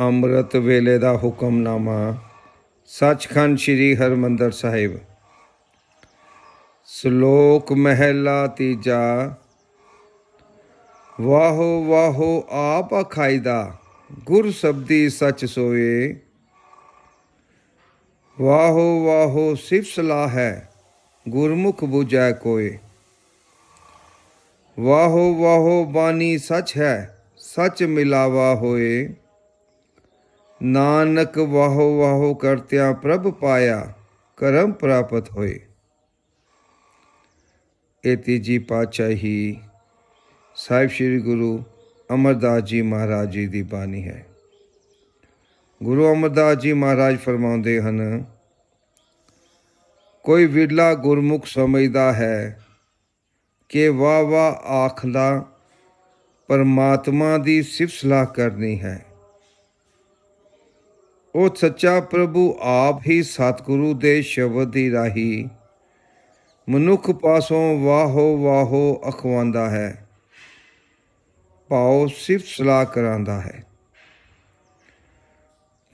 ਅੰਮ੍ਰਿਤ ਵੇਲੇ ਦਾ ਹੁਕਮਨਾਮਾ। ਸੱਚਖੰਡ ਸ੍ਰੀ ਹਰਮੰਦਰ ਸਾਹਿਬ। ਸ਼ਲੋਕ ਮਹਿਲਾ ਤੀਜਾ। ਵਾਹੋ ਵਾਹੋ ਆਪ ਅਖਾਇਦਾ, ਗੁਰ ਸਬਦੀ ਸੱਚ ਸੋਏ। ਵਾਹੋ ਵਾਹੋ ਸਿਫ ਸਲਾਹ ਹੈ, ਗੁਰਮੁਖ 부ਜੈ ਕੋਏ। ਵਾਹੋ ਵਾਹੋ ਬਾਣੀ ਸੱਚ ਹੈ, ਸੱਚ ਮਿਲਾਵਾ ਹੋਏ। ਨਾਨਕ ਵਾਹੋ ਵਾਹੋ ਕਰਤਿਆਂ ਪ੍ਰਭ ਪਾਇਆ, ਕਰਮ ਪ੍ਰਾਪਤ ਹੋਏ। ਇਹ ਤੀਜੀ ਪਾਤਸ਼ਾਹੀ ਸਾਹਿਬ ਸ੍ਰੀ ਗੁਰੂ ਅਮਰਦਾਸ ਜੀ ਮਹਾਰਾਜ ਜੀ ਦੀ ਬਾਣੀ ਹੈ। ਗੁਰੂ ਅਮਰਦਾਸ ਜੀ ਮਹਾਰਾਜ ਫਰਮਾਉਂਦੇ ਹਨ, ਕੋਈ ਵਿਰਲਾ ਗੁਰਮੁਖ ਸਮਝਦਾ ਹੈ ਕਿ ਵਾਹ ਵਾਹ ਆਖਦਾ ਪਰਮਾਤਮਾ ਦੀ ਸਿਫਤ ਸਲਾਹ ਕਰਨੀ ਹੈ। ਉਹ ਸੱਚਾ ਪ੍ਰਭੂ ਆਪ ਹੀ ਸਤਿਗੁਰੂ ਦੇ ਸ਼ਬਦ ਦੀ ਰਾਹੀ। ਮਨੁੱਖ ਪਾਸੋਂ ਵਾਹੋ ਵਾਹੋ ਅਖਵਾਉਂਦਾ ਹੈ। ਭਾਉ ਸਿਫਤ ਸਲਾਹ ਕਰਾਂਦਾ ਹੈ।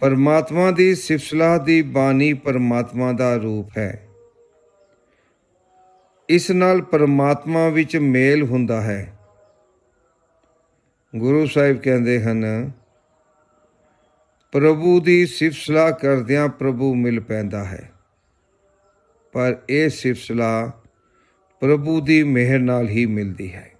ਪਰਮਾਤਮਾ ਦੀ ਸਿਫਤ ਸਲਾਹ ਦੀ ਬਾਣੀ ਪਰਮਾਤਮਾ ਦਾ ਰੂਪ ਹੈ। ਇਸ ਨਾਲ ਪਰਮਾਤਮਾ ਵਿੱਚ ਮੇਲ ਹੁੰਦਾ ਹੈ। ਗੁਰੂ ਸਾਹਿਬ ਕਹਿੰਦੇ ਹਨ ਪ੍ਰਭੂ ਦੀ ਸਿਫਤ ਕਰਦਿਆਂ ਪ੍ਰਭੂ ਮਿਲ ਪੈਂਦਾ ਹੈ। ਪਰ ਇਹ ਸਿਫਤ ਪ੍ਰਭੂ ਦੀ ਮਿਹਰ ਨਾਲ ਹੀ ਮਿਲਦੀ ਹੈ।